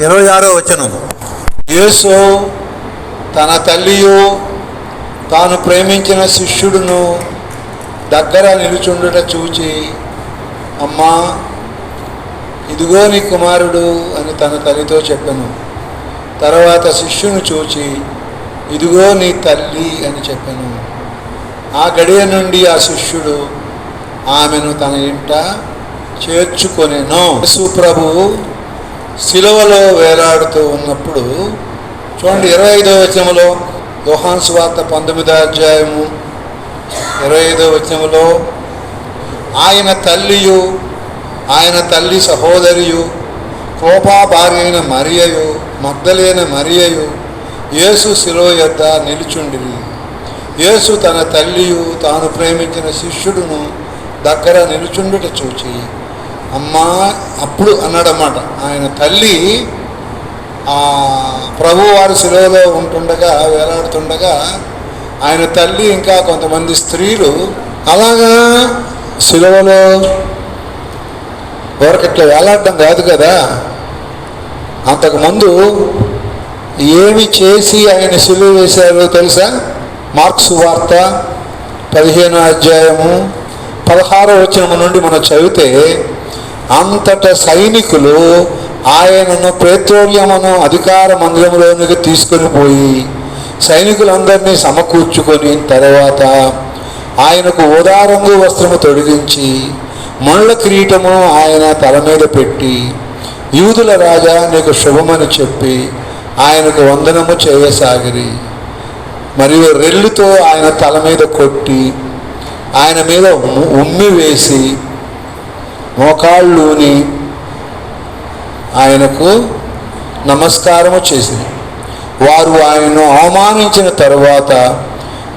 ఇరవై ఆరో వచనం. యేసు తన తల్లియు తాను ప్రేమించిన శిష్యుడును దగ్గర నిలుచుండుట చూచి అమ్మా ఇదిగో నీ కుమారుడు అని తన తల్లితో చెప్పాను. తర్వాత శిష్యుని చూచి ఇదిగో నీ తల్లి అని చెప్పాను. ఆ గడియ నుండి ఆ శిష్యుడు ఆమెను తన ఇంట చేర్చుకొనేను. సుప్రభు శిలువలో వేలాడుతూ ఉన్నప్పుడు చూడండి ఇరవై ఐదో వచనంలో యోహాన్ స్వార్త పంతొమ్మిదో అధ్యాయము. ఇరవై ఐదో వచనంలో ఆయన తల్లియు ఆయన తల్లి సహోదరియు కోపా భార్య మరియయు మగ్ధలైన మరియయు యేసు శిలో యొద్ద నిలుచుండిరి. యేసు తన తల్లియు తాను ప్రేమించిన శిష్యుడును దగ్గర నిలుచుండుట చూచి అమ్మా అప్పుడు అన్నాడన్నమాట. ఆయన తల్లి ఆ ప్రభు శిలువలో ఉంటుండగా వేలాడుతుండగా ఆయన తల్లి ఇంకా కొంతమంది స్త్రీలు అలాగా? శిలువలో ఎవరికట్లా వేలాడడం కాదు కదా? అంతకుముందు ఏమి చేసి ఆయన సిలువ వేశారో తెలుసా? మార్క్స్ వార్త పదిహేనో అధ్యాయము పదహారో వచనము నుండి మనం చదివితే అంతట సైనికులు ఆయనను ప్రేత్రోల్యమును అధికార మందిరంలోనికి తీసుకొని పోయి సైనికులందరినీ సమకూర్చుకొని తర్వాత ఆయనకు ఓదారంగు వస్త్రము తొడిగించి ముళ్ళ కిరీటము ఆయన తల మీద పెట్టి యూదుల రాజా నీకు శుభమని చెప్పి ఆయనకు వందనము చేయసాగిరి. మరియు రెల్లుతో ఆయన తల మీద కొట్టి ఆయన మీద ఉమ్మి వేసి మోకాళ్ళూని ఆయనకు నమస్కారము చేసింది. వారు ఆయనను అవమానించిన తరువాత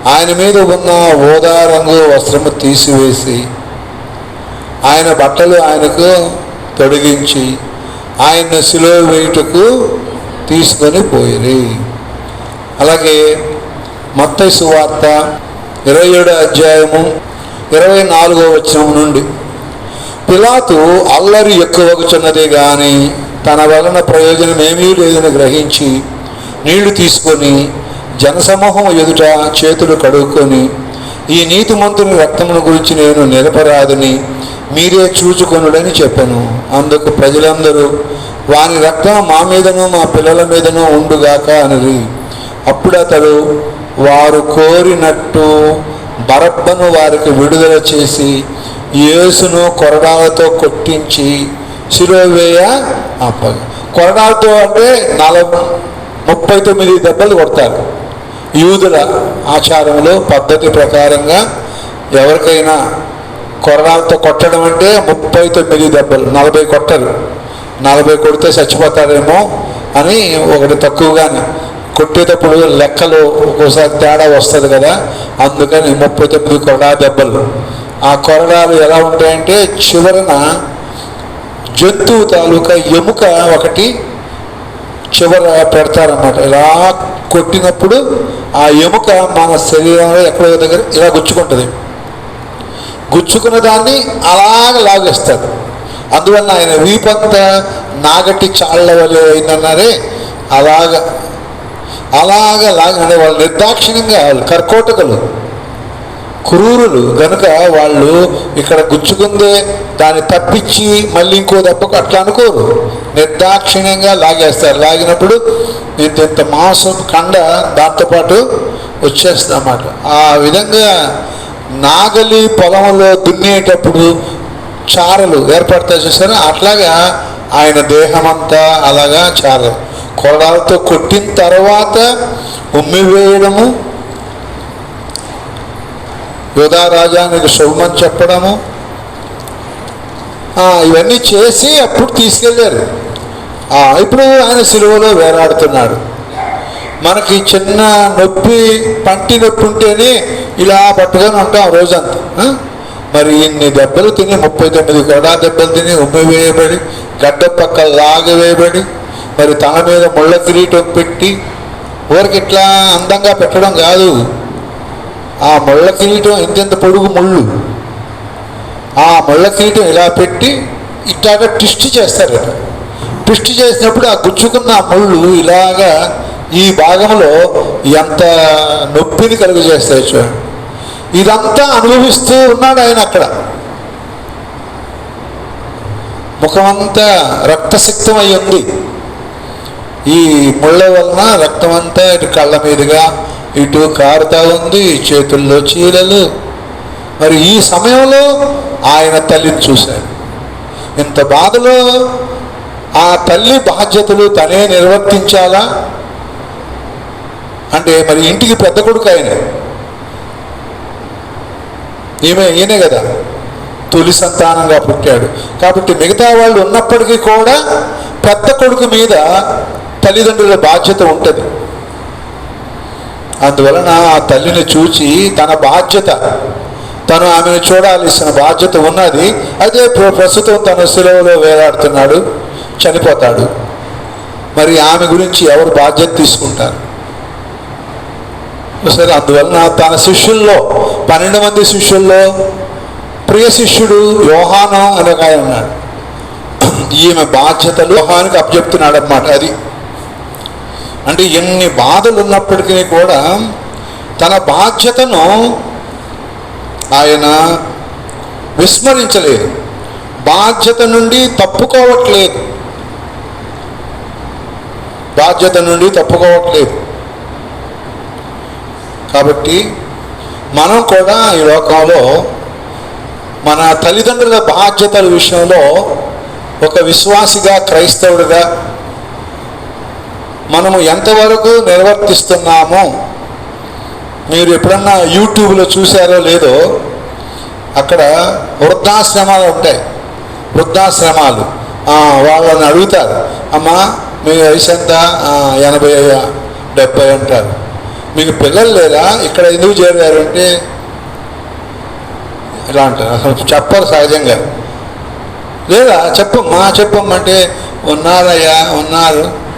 ఆయన మీద ఉన్న ఓదా రంగు వస్త్రము తీసివేసి ఆయన బట్టలు ఆయనకు తొడిగించి ఆయన సిలో వేయుటకు తీసుకొని పోయింది అలాగే మత్తయి సువార్త ఇరవై ఏడో అధ్యాయము ఇరవై నాలుగో వచనం నుండి పిలాతు అల్లరి ఎక్కువగుచున్నదే గాని తన వలన ప్రయోజనం ఏమీ లేదని గ్రహించి నీళ్ళు తీసుకొని జనసమూహం ఎదుట చేతులు కడుక్కొని ఈ నీతిమంతుని రక్తమును గురించి నేను నిలపరాదని మీరే చూచుకొనుడని చెప్పాను. అందుకు ప్రజలందరూ వాని రక్తం మా మీదను మా పిల్లల మీదను ఉండుగాక అనిరి. అప్పుడు అతడు వారు కోరినట్టు బరబ్బను వారికి విడుదల చేసి యేసును కొరడాలతో కొట్టించి శిరోవేయ అప్ప కొరడాలతో అంటే నలభై ముప్పై తొమ్మిది దెబ్బలు కొడతారు. యూదుల ఆచారంలో పద్ధతి ప్రకారంగా ఎవరికైనా కొరడాలతో కొట్టడం అంటే ముప్పై తొమ్మిది దెబ్బలు నలభై కొట్టరు. నలభై కొడితే చచ్చిపోతారేమో అని ఒకటి తక్కువగానే కొట్టేటప్పుడు లెక్కలు ఒక్కోసారి తేడా వస్తుంది కదా అందుకని ముప్పై తొమ్మిది కొరడా దెబ్బలు. ఆ కొరడాలు ఎలా ఉంటాయంటే చివరన జంతువు తాలూకా ఎముక ఒకటి చివర పెడతారన్నమాట. ఇలా కొట్టినప్పుడు ఆ ఎముక మన శరీరంలో ఎక్కడో దగ్గర ఇలా గుచ్చుకుంటుంది. గుచ్చుకున్న దాన్ని అలాగ లాగేస్తాడు అందువల్ల ఆయన వీపంతా నాగటి చాళ్ళ వలె అయిందన్నారే అలాగ అలాగ లాగ వాళ్ళు నిర్దాక్షిణ్యంగా వాళ్ళు కర్కోటకలు క్రూరులు. గనుక వాళ్ళు ఇక్కడ గుచ్చుకుందే దాన్ని తప్పించి మళ్ళీ ఇంకో దెబ్బకు అట్లా అనుకోరు. నిర్దాక్షిణ్యంగా లాగేస్తారు. లాగినప్పుడు ఇంత ఇంత మాంసం కండ దాంతోపాటు వచ్చేస్తుంది అన్నమాట ఆ విధంగా నాగలి పొలంలో దున్నేటప్పుడు చారలు ఏర్పడతాయి చూసారా? అట్లాగా ఆయన దేహమంతా అలాగా చారలు. కొరడాలతో కొట్టిన తర్వాత ఉమ్మి వేయడము యోధా రాజానికి శుభమని చెప్పడము? ఇవన్నీ చేసి అప్పుడు తీసుకెళ్ళారు. ఇప్పుడు ఆయన సిలువలో వేలాడుతున్నాడు. మనకి చిన్న నొప్పి పంటి నొప్పి ఉంటేనే ఇలా పట్టుకొని ఉంటాం రోజంతా. మరి ఇన్ని దెబ్బలు తిని ముప్పై తొమ్మిది గొడా దెబ్బలు తిని ఉమ్మి వేయబడి గడ్డ పక్క లాగవేయబడి మరి తన మీద ముళ్ళ కిరీటం పెట్టి ఊరికి ఇట్లా అందంగా పెట్టడం కాదు. ఆ ముళ్ళ కిరీటం ఇంతెంత పొడుగు ముళ్ళు? ఆ ముళ్ళ కిరీటం ఇలా పెట్టి ఇట్లాగా ట్విస్ట్ చేస్తారు ట్విస్ట్ చేసినప్పుడు ఆ గుచ్చుకున్న ముళ్ళు ఇలాగా ఈ భాగంలో ఎంత నొప్పిని కలుగజేస్తాయి చూడండి ఇదంతా అనుభవిస్తూ ఉన్నాడు ఆయన అక్కడ. ముఖమంతా రక్తసిక్తం అయి ఉంది. ఈ ముళ్ళ వలన రక్తం అంతా ఇటు కళ్ళ మీదుగా ఇటు కారుతా ఉంది చేతుల్లో చీలలు మరి ఈ సమయంలో ఆయన తల్లిని చూశాడు. ఇంత బాధలో ఆ తల్లి బాధ్యతలు తనే నిర్వర్తించాలా? అంటే మరి ఇంటికి పెద్ద కొడుకు ఆయన. ఈమె ఈయనే కదా. తొలి సంతానంగా పుట్టాడు. కాబట్టి మిగతా వాళ్ళు ఉన్నప్పటికీ కూడా పెద్ద కొడుకు మీద తల్లిదండ్రుల బాధ్యత ఉంటుంది. అందువలన ఆ తల్లిని చూచి తన బాధ్యత తను ఆమెను చూడాల్సిన బాధ్యత ఉన్నది. అదే ప్ర- ప్రస్తుతం తన సెలవులో వేలాడుతున్నాడు చనిపోతాడు. మరి ఆమె గురించి ఎవరు బాధ్యత తీసుకుంటారు? సరే అందువలన తన శిష్యుల్లో పన్నెండు మంది శిష్యుల్లో ప్రియ శిష్యుడు యోహానం అనే ఆయన ఉన్నాడు. ఈమె బాధ్యతలు యోహానికి అప్పచెప్తున్నాడు అనమాట అది అంటే ఎన్ని బాధలు ఉన్నప్పటికీ కూడా తన బాధ్యతను ఆయన విస్మరించలేదు. బాధ్యత నుండి తప్పుకోవట్లేదు. బాధ్యత నుండి తప్పుకోవట్లేదు. కాబట్టి మనం కూడా ఈ లోకంలో మన తల్లిదండ్రుల బాధ్యతల విషయంలో ఒక విశ్వాసిగా క్రైస్తవుడిగా మనము ఎంతవరకు నిర్వర్తిస్తున్నామో? మీరు ఎప్పుడన్నా యూట్యూబ్లో చూసారో లేదో అక్కడ వృద్ధాశ్రమాలు ఉంటాయి. వృద్ధాశ్రమాలు. వాళ్ళని అడుగుతారు. అమ్మా మీ వయసు ఎంత? ఎనభై డెబ్బై అంటారు. మీకు పిల్లలు లేరా? ఇక్కడ ఎందుకు చేరారు? అంటే ఇలా అంటారు. అసలు చెప్పరు సహజంగా. లేదా చెప్పమ్మా చెప్పమ్మంటే ఉన్నారయ్యా ఉన్నారు.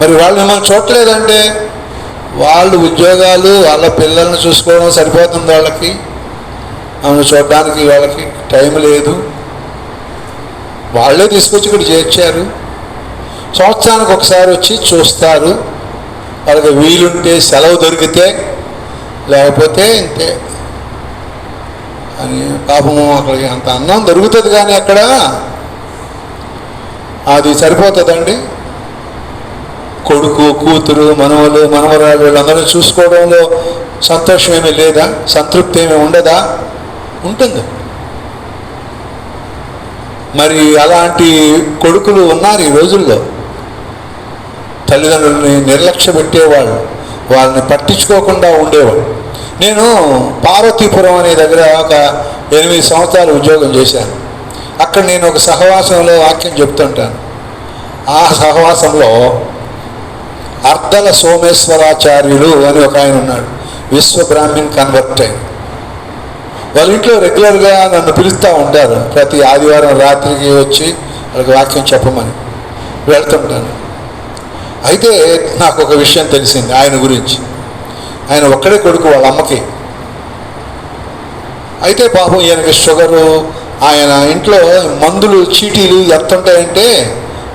మరి వాళ్ళు మనం చూడలేదంటే వాళ్ళు ఉద్యోగాలు వాళ్ళ పిల్లల్ని చూసుకోవడం సరిపోతుంది వాళ్ళకి. ఆమెను చూడడానికి వాళ్ళకి టైం లేదు. వాళ్ళే తీసుకొచ్చి ఇక్కడ చేర్చారు. సంవత్సరానికి ఒకసారి వచ్చి చూస్తారు. వాళ్ళకి వీలుంటే సెలవు దొరికితే లేకపోతే ఇంతే. అని పాపము అక్కడికి అంత అన్నం దొరుకుతుంది కానీ అక్కడ అది సరిపోతుందండి. కొడుకు కూతురు మనవలు మనవరాలు వీళ్ళందరూ చూసుకోవడంలో సంతోషం ఏమీ లేదా? సంతృప్తి ఏమీ ఉండదా? ఉంటుంది. మరి అలాంటి కొడుకులు ఉన్నారు ఈ రోజుల్లో. తల్లిదండ్రులని నిర్లక్ష్య పెట్టేవాళ్ళు వాళ్ళని పట్టించుకోకుండా ఉండేవాళ్ళు. నేను పార్వతీపురం అనే దగ్గర ఒక ఎనిమిది సంవత్సరాలు ఉద్యోగం చేశాను. అక్కడ నేను ఒక సహవాసంలో వాక్యం చెప్తుంటాను. ఆ సహవాసంలో అర్ధల సోమేశ్వరాచార్యులు అని ఒక ఆయన ఉన్నాడు. విశ్వ బ్రాహ్మణ్ కన్వర్ట్. అయ్యి వాళ్ళ ఇంట్లో రెగ్యులర్గా నన్ను పిలుస్తూ ఉంటారు. ప్రతి ఆదివారం రాత్రికి వచ్చి వాళ్ళకి వాక్యం చెప్పమని వెళ్తుంటాను అయితే నాకు ఒక విషయం తెలిసింది ఆయన గురించి. ఆయన ఒక్కడే కొడుకు వాళ్ళ అమ్మకి. అయితే పాపం ఈయనకి షుగరు ఆయన ఇంట్లో మందులు చీటీలు ఎంత ఉంటాయంటే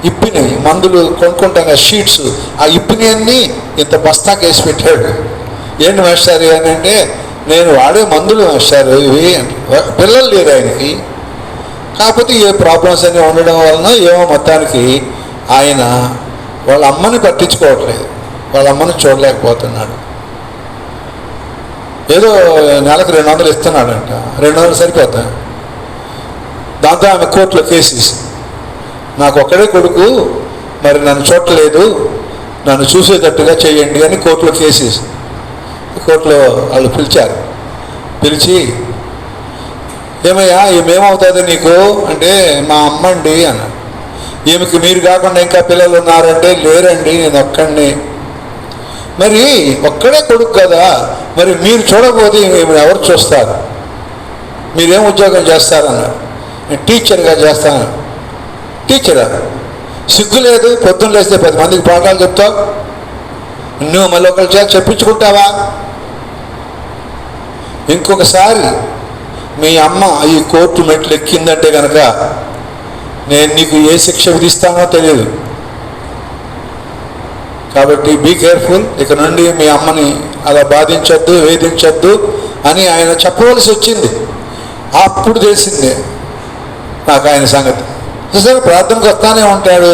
ఇప్పిని మందులు కొనుక్కుంటాం కదా షీట్స్ ఆ ఇప్పిని అన్ని ఇంత బస్తాకి వేసి పెట్టాడు. ఏంటి మాస్టర్ అని అంటే నేను వాడే మందులు మాస్టర్ ఇవి పిల్లలు లేరు ఆయనకి. కాకపోతే ఏ ప్రాబ్లమ్స్ అన్నీ ఉండడం వలన ఏమో మొత్తానికి ఆయన వాళ్ళ అమ్మని పట్టించుకోవట్లేదు. వాళ్ళ అమ్మని చూడలేకపోతున్నాడు. ఏదో నెలకు రెండు వందలు ఇస్తున్నాడంట. రెండు వందలు సరిపోతా దాంతో ఆమె కోర్టులో కేసేసి నాకు ఒక్కడే కొడుకు మరి నన్ను చూడలేదు నన్ను చూసేటట్టుగా చేయండి అని కోర్టులో కేసేసి కోర్టులో వాళ్ళు పిలిచారు. పిలిచి ఏమయ్యా ఏమేమవుతుంది నీకు? అంటే మా అమ్మండి అన్నాడు ఈమెకి మీరు కాకుండా ఇంకా పిల్లలు ఉన్నారంటే లేరండి నేను ఒక్కడిని మరి ఒక్కడే కొడుకు కదా మరి మీరు చూడకపోతే ఈమె ఎవరు చూస్తారు? మీరేం ఉద్యోగం చేస్తారన్నారు. నేను టీచర్గా చేస్తాను. టీచరా సిగ్గు లేదు పొద్దున్న లేస్తే పది మందికి పాఠాలు చెప్తావు నువ్వు మళ్ళీ ఒకరి చేత చెప్పించుకుంటావా? ఇంకొకసారి మీ అమ్మ ఈ కోర్టు మెట్లు ఎక్కిందంటే కనుక నేను నీకు ఏ శిక్ష విధిస్తానో తెలియదు. కాబట్టి బీ కేర్ఫుల్ ఇక నుండి మీ అమ్మని అలా బాధించొద్దు వేధించొద్దు అని ఆయన చెప్పవలసి వచ్చింది. అప్పుడు తెలిసిందే. నాకు ఆయన సంగతి. చూసారు ప్రార్థనకు వస్తానే ఉంటాడు.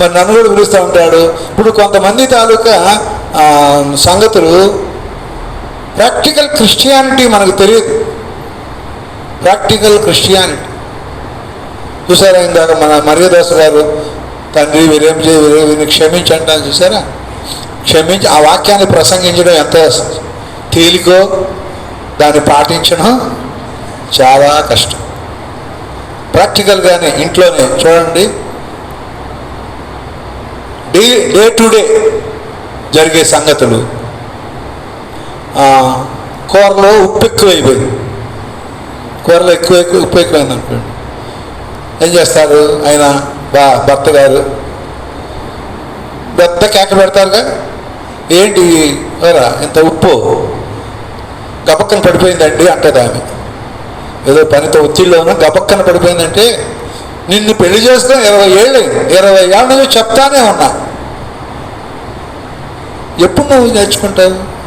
మరి నన్ను కూడా పిలుస్తూ ఉంటాడు. ఇప్పుడు కొంతమంది తాలూకా సంగతులు ప్రాక్టికల్ క్రిస్టియానిటీ మనకు తెలియదు. Practical Christianity. చూసారా ఇందాక మన మర్యాదాసు గారు తండ్రి వీరేం చేయ వీరే వీరిని క్షమించి అంటాను చూసారా? క్షమించి ఆ వాక్యాన్ని ప్రసంగించడం ఎంత తేలికో దాన్ని పాటించడం చాలా కష్టం. ప్రాక్టికల్గానే ఇంట్లోనే చూడండి. డే డే టు డే జరిగే సంగతులు. కూరలో ఉప్పు ఎక్కువైపోయింది. కూరలో ఎక్కువ ఎక్కువ ఉప్పు ఎక్కువైంది అనుకోండి. ఏం చేస్తారు? ఆయన బా భర్త గారు. పెద్ద కేక పెడతారుగా? ఏంటి? ఓరా ఇంత ఉప్పు. గబక్కన పడిపోయిందండి అంటది ఆమె. ఏదో పనితో ఒత్తిడిలోనూ గబక్కన పడిపోయిందంటే నిన్ను పెళ్ళి చేస్తాం ఇరవై ఏళ్ళు ఇరవై ఏళ్ళు నువ్వు చెప్తానే ఉన్నా. ఎప్పుడు నువ్వు నేర్చుకుంటావు?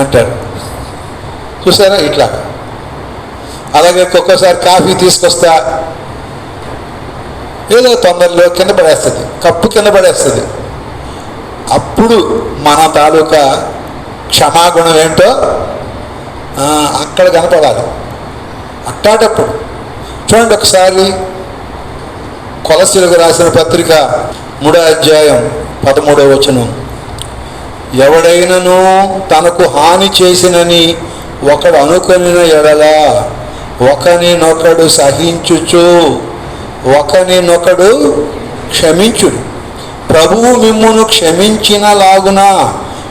అంటాడు. చూసారా? ఇట్లా. అలాగే ఒక్కొక్కసారి కాఫీ తీసుకొస్తా. ఏదో తొందరలో కింద పడేస్తుంది. కప్పు కింద పడేస్తుంది. అప్పుడు మన తాలూకా క్షమాగుణం ఏంటో అక్కడ కనపడాలి. అట్టాటప్పుడు చూడండి ఒకసారి కొలసీలకు రాసిన పత్రిక మూడో అధ్యాయం పదమూడవ వచనం. ఎవడైనను తనకు హాని చేసినని ఒకడు అనుకొనిన ఎడల ఒకనినొకడు సహించుచు ఒకనినొకడు క్షమించుడు. ప్రభువు మిమ్మును క్షమించిన లాగున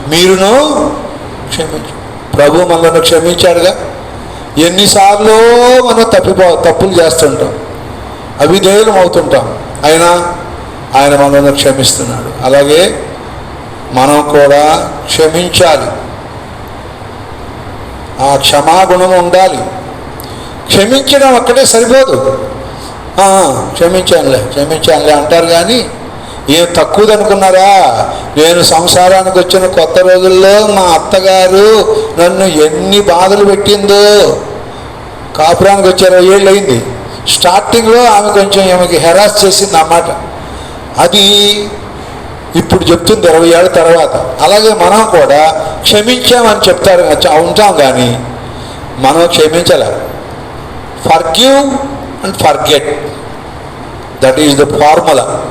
మీరును క్షమించు ప్రభు మనల్ని క్షమించాడుగా. ఎన్నిసార్లు మనం తప్పిపో తప్పులు చేస్తుంటాం. అవిధేయులం అవుతుంటాం. అయినా ఆయన మనల్ని క్షమిస్తున్నాడు. అలాగే మనం కూడా క్షమించాలి. ఆ క్షమాగుణం ఉండాలి. క్షమించడం ఒక్కటే సరిపోదు. క్షమించానులే క్షమించానులే అంటారు కానీ ఏం తక్కువది అనుకున్నారా నేను సంసారానికి వచ్చిన కొత్త రోజుల్లో మా అత్తగారు నన్ను ఎన్ని బాధలు పెట్టిందో. కాపురానికి వచ్చి ఇరవై ఏళ్ళు అయింది. స్టార్టింగ్లో ఆమె కొంచెం ఆమెకి హెరాస్ చేసింది అన్నమాట. అది ఇప్పుడు చెప్తుంది ఇరవై ఏళ్ళ తర్వాత. అలాగే మనం కూడా క్షమించామని చెప్తారు. ఉంటాం కానీ మనం క్షమించలే. Forgive and forget. That is the formula.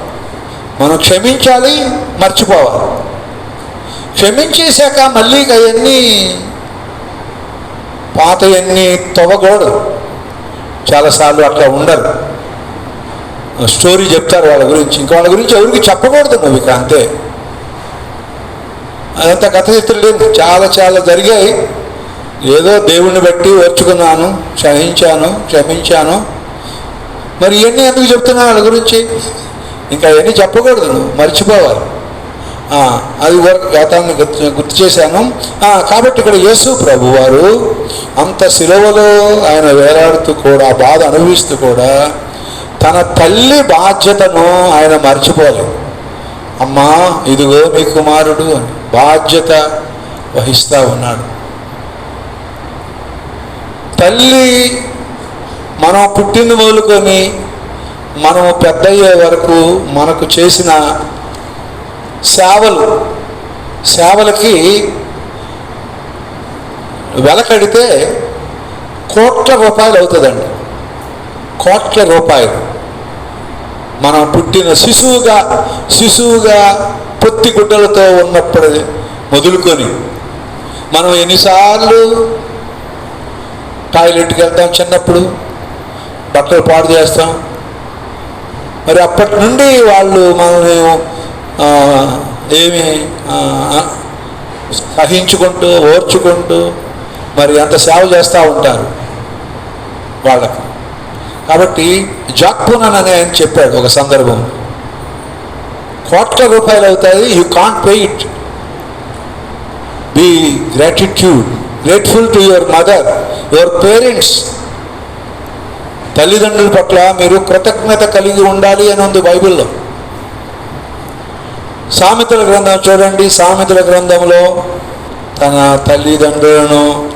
మనం క్షమించాలి మర్చిపోవాలి. క్షమించేశాక మళ్ళీ అవన్నీ పాతయన్నీ తవ్వకూడదు. చాలాసార్లు అట్లా ఉండరు స్టోరీ చెప్తారు వాళ్ళ గురించి. ఇంకా వాళ్ళ గురించి ఎవరికి చెప్పకూడదు నువ్వు ఇక అంతే. అదంతా కథ చిత్రులు చాలా చాలా జరిగాయి. ఏదో దేవుణ్ణి బట్టి ఓర్చుకున్నాను క్షమించాను క్షమించాను. మరి ఇవన్నీ ఎందుకు చెప్తున్నా వాళ్ళ గురించి? ఇంకా అవన్నీ చెప్పకూడదు నువ్వు మర్చిపోవాలి అది వరకు గతాన్ని గుర్తు గుర్తు చేశాను కాబట్టి ఇక్కడ యేసు ప్రభు వారు అంత సిలువలో ఆయన వేలాడుతూ కూడా బాధ అనుభవిస్తూ కూడా తన తల్లి బాధ్యతను ఆయన మర్చిపోలేదు. అమ్మా ఇదిగో మీ కుమారుడు అని బాధ్యత వహిస్తూ ఉన్నాడు. తల్లి మనం పుట్టింది మొదలుకొని మనం పెద్దయ్యే వరకు మనకు చేసిన సేవలు సేవలకి వెలకడితే కోట్ల రూపాయలు అవుతుందండి. కోట్ల రూపాయలు. మనం పుట్టిన శిశువుగా శిశువుగా పొత్తి గుడ్డలతో ఉన్నప్పుడు మొదలుకొని మనం ఎన్నిసార్లు టాయిలెట్కి వెళ్తాం చిన్నప్పుడు బట్టలు పాడు చేస్తాం మరి అప్పటి నుండి వాళ్ళు మనల్ని ఏమి సహించుకుంటూ ఓర్చుకుంటూ మరి అంత సేవ చేస్తూ ఉంటారు వాళ్ళకి. కాబట్టి జాక్పునన్ అని ఆయన చెప్పాడు ఒక సందర్భం. కోట్ల రూపాయలు అవుతాయి you can't pay it. Be gratitude grateful to your mother your parents. తల్లిదండ్రుల పట్ల మీరు కృతజ్ఞత కలిగి ఉండాలి అని ఉంది బైబిల్లో. సామెతల గ్రంథం చూడండి. సామెతల గ్రంథంలో తన తల్లిదండ్రులను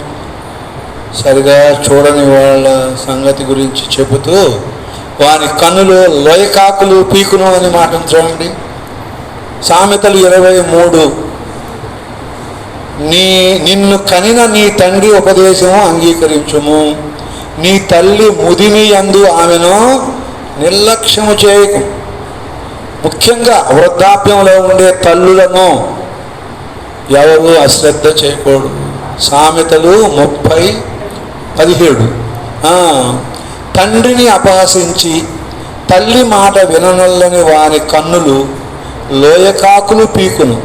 సరిగా చూడని వాళ్ళ సంగతి గురించి చెబుతూ వాని కన్నులు లోయకాకులు పీకును అని మాటను చూడండి. సామెతలు ఇరవై మూడు. నీ నిన్ను కనిన నీ తండ్రి ఉపదేశము అంగీకరించుము. నీ తల్లి ముదిమి అందు ఆమెను నిర్లక్ష్యము చేయకు. ముఖ్యంగా వృద్ధాప్యంలో ఉండే తల్లులను ఎవరు అశ్రద్ధ చేయకూడదు. సామెతలు ముప్పై పదిహేడు. తండ్రిని అపహసించి తల్లి మాట విననల్లని వాని కన్నులు లోయకాకులు పీకును.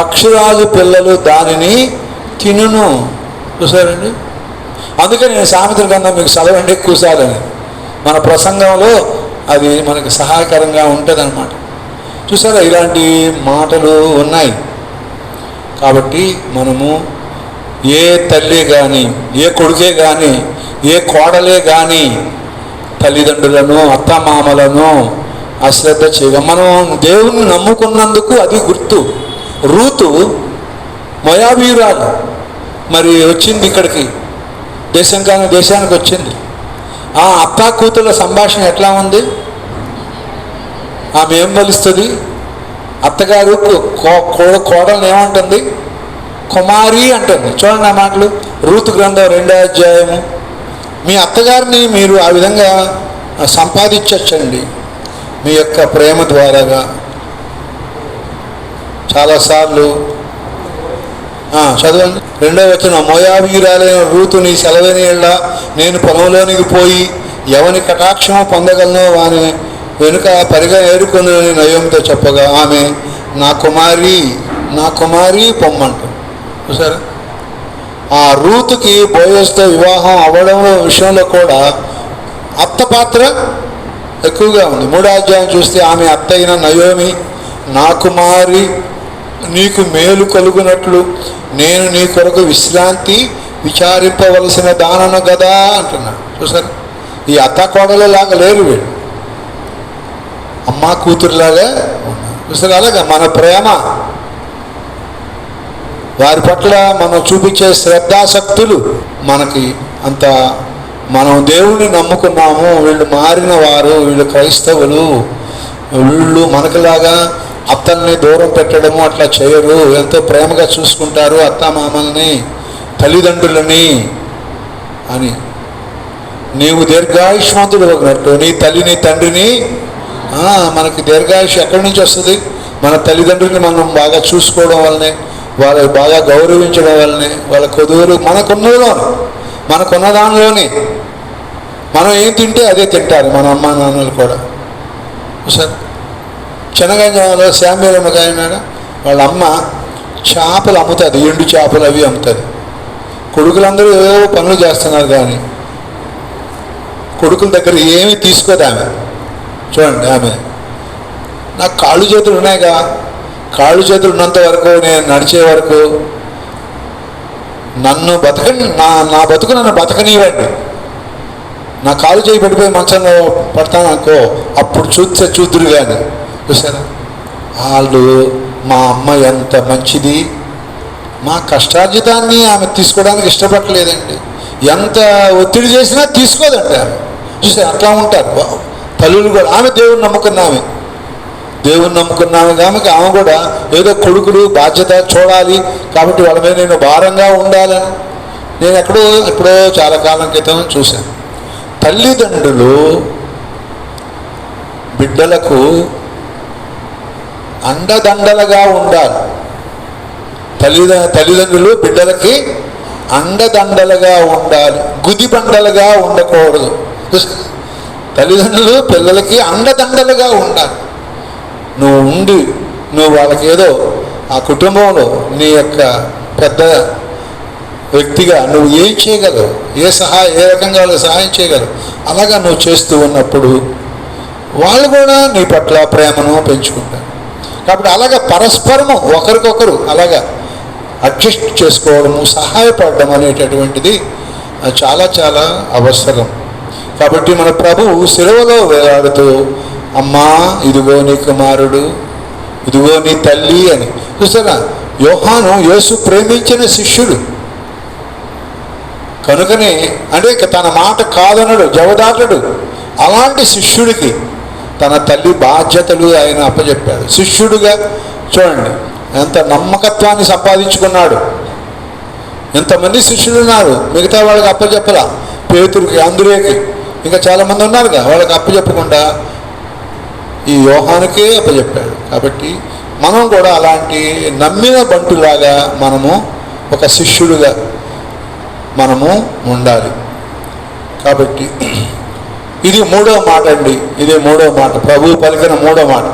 పక్షిరాజు పిల్లలు దానిని తినును. చూసారండి అందుకే నేను సామెతల కన్నా మీకు చదవండి ఎక్కువసార్లు మన ప్రసంగంలో అది మనకు సహాయకరంగా ఉంటుంది అనమాట చూసారా ఇలాంటి మాటలు ఉన్నాయి. కాబట్టి మనము ఏ తల్లి కానీ ఏ కొడుకే కానీ ఏ కోడలే కానీ తల్లిదండ్రులను అత్తమామలను అశ్రద్ధ చేయగా మనం దేవుణ్ణి నమ్ముకున్నందుకు అది గుర్తు. రూతు మొయాబీరాలు మరి వచ్చింది ఇక్కడికి. దేశం కానీ దేశానికి వచ్చింది. ఆ అత్తా కూతుల సంభాషణ ఎట్లా ఉంది? ఆమె ఏం బలుస్తుంది? అత్తగారు కో- కో- ఏమంటుంది? కుమారి అంటుంది. చూడండి ఆ మాటలు. రూతు గ్రంథం రెండో అధ్యాయము. మీ అత్తగారిని మీరు ఆ విధంగా సంపాదించవచ్చండి మీ యొక్క ప్రేమ ద్వారాగా. చాలాసార్లు చదవండి రెండో వచ్చిన మోయాబీరాలైన రూతు నీ సెలవైన నేను పొలంలోనికి పోయి ఎవని కటాక్షము పొందగలనో వాని వెనుక పరిగా ఏరుకొని నయంతో చెప్పగా ఆమె నా కుమారి నా కుమారి పొమ్మంట. చూసారా? ఆ రూతుకి బోయస్తో వివాహం అవ్వడం విషయంలో కూడా అత్త పాత్ర ఎక్కువగా ఉంది. మూడో అధ్యాయం చూస్తే ఆమె అత్త అయిన నయోమి నా కుమారి నీకు మేలు కలుగునట్లు నేను నీ కొరకు విశ్రాంతి విచారింపవలసిన దానను గదా అంటున్నాడు చూసారు? ఈ అత్త కోడలు లాగా లేరు వీడు అమ్మ కూతురులాగా ఉన్నారు. చూసారు? అలాగా మన ప్రేమ. వారి పట్ల మనం చూపించే శ్రద్ధాశక్తులు మనకి అంత మనం దేవుణ్ణి నమ్ముకున్నాము వీళ్ళు మారిన వారు వీళ్ళు క్రైస్తవులు వీళ్ళు మనకులాగా అత్తల్ని దూరం పెట్టడము అట్లా చేయరు. ఎంతో ప్రేమగా చూసుకుంటారు అత్త మామల్ని తల్లిదండ్రులని అని. నీవు దీర్ఘాయుష్మంతుడు ఒకనట్టు నీ తల్లిని తండ్రిని మనకి దీర్ఘాయుష్ ఎక్కడి నుంచి వస్తుంది? మన తల్లిదండ్రుల్ని మనం బాగా చూసుకోవడం వల్లనే వాళ్ళని బాగా గౌరవించడం వల్లనే వాళ్ళ కొదువులు మనకున్నలో మనకున్న దానిలోనే మనం ఏం తింటే అదే తింటారు మన అమ్మా నాన్నలు కూడా. సరే శనగంజంలో శామ్యులు ఉన్నాడు వాళ్ళ అమ్మ చేపలు అమ్ముతుంది ఎండు చేపలు అవి అమ్ముతుంది. కొడుకులందరూ ఏదో పనులు చేస్తున్నారు కానీ కొడుకుల దగ్గర ఏమీ తీసుకోదు ఆమె. చూడండి ఆమె. నాకు కాళ్ళు చేతులు ఉన్నాయిగా కాళ్ళు చేతులు ఉన్నంత వరకు నేను నడిచే వరకు నన్ను బతకని నా నా బతుకు నన్ను బతకనివ్వండి. నా కాలు చేయి పడిపోయి మంచంలో పడతాను అనుకో అప్పుడు చూస్తే చూద్దురు కానీ చూసారా వాళ్ళు మా అమ్మ ఎంత మంచిది. మా కష్టార్జితాన్ని ఆమె తీసుకోవడానికి ఇష్టపడలేదండి ఎంత ఒత్తిడి చేసినా తీసుకోదండి ఆమె. చూసే అట్లా ఉంటారు. తల్లులు కూడా. ఆమె దేవుని నమ్ముకున్నామే దేవుని నమ్ముకున్న ఆమె కాబట్టి ఆమె కూడా ఏదో కొడుకుడు బాధ్యత చూడాలి. కాబట్టి వాళ్ళ మీద నేను భారంగా ఉండాలని. నేను ఎక్కడో ఎప్పుడో చాలా కాలం క్రితం చూశాను. తల్లిదండ్రులు బిడ్డలకు అండదండలుగా ఉండాలి. తల్లిద తల్లిదండ్రులు బిడ్డలకి అండదండలుగా ఉండాలి. గుదిబండలుగా ఉండకూడదు. తల్లిదండ్రులు పిల్లలకి అండదండలుగా ఉండాలి. నువ్వు ఉండి నువ్వు వాళ్ళకి ఏదో ఆ కుటుంబంలో నీ యొక్క పెద్ద వ్యక్తిగా నువ్వు ఏం చేయగలవు? ఏ సహాయం ఏ రకంగా వాళ్ళకి సహాయం చేయగలవు? అలాగా నువ్వు చేస్తూ ఉన్నప్పుడు వాళ్ళు కూడా నీ పట్ల ప్రేమను పెంచుకుంటారు. కాబట్టి అలాగా పరస్పరము ఒకరికొకరు అలాగా అడ్జస్ట్ చేసుకోవడము సహాయపడడం అనేటటువంటిది చాలా చాలా అవసరం. కాబట్టి మన ప్రభువు సెలవులో వేలాడుతూ అమ్మా ఇదిగో నీ కుమారుడు ఇదిగో నీ తల్లి అని. చూసారా? యోహాను యేసు ప్రేమించిన శిష్యుడు. కనుకనే అంటే తన మాట కాదనడు జవదాటడు. అలాంటి శిష్యుడికి తన తల్లి బాధ్యతలు ఆయన అప్పచెప్పాడు శిష్యుడుగా చూడండి ఎంత నమ్మకత్వాన్ని సంపాదించుకున్నాడు. ఎంతమంది శిష్యులు ఉన్నారు మిగతా వాళ్ళకి అప్పచెప్పలా పేతురికి అందులోకి ఇంకా చాలామంది ఉన్నారుగా వాళ్ళకి అప్పచెప్పకుండా ఈ వ్యూహానికే అప్పచెప్పాడు కాబట్టి మనం కూడా అలాంటి నమ్మిన బంటులాగా మనము ఒక శిష్యుడుగా మనము ఉండాలి. కాబట్టి ఇది మూడో మాట అండి. ఇది మూడో మాట. ప్రభు పలికిన మూడో మాట.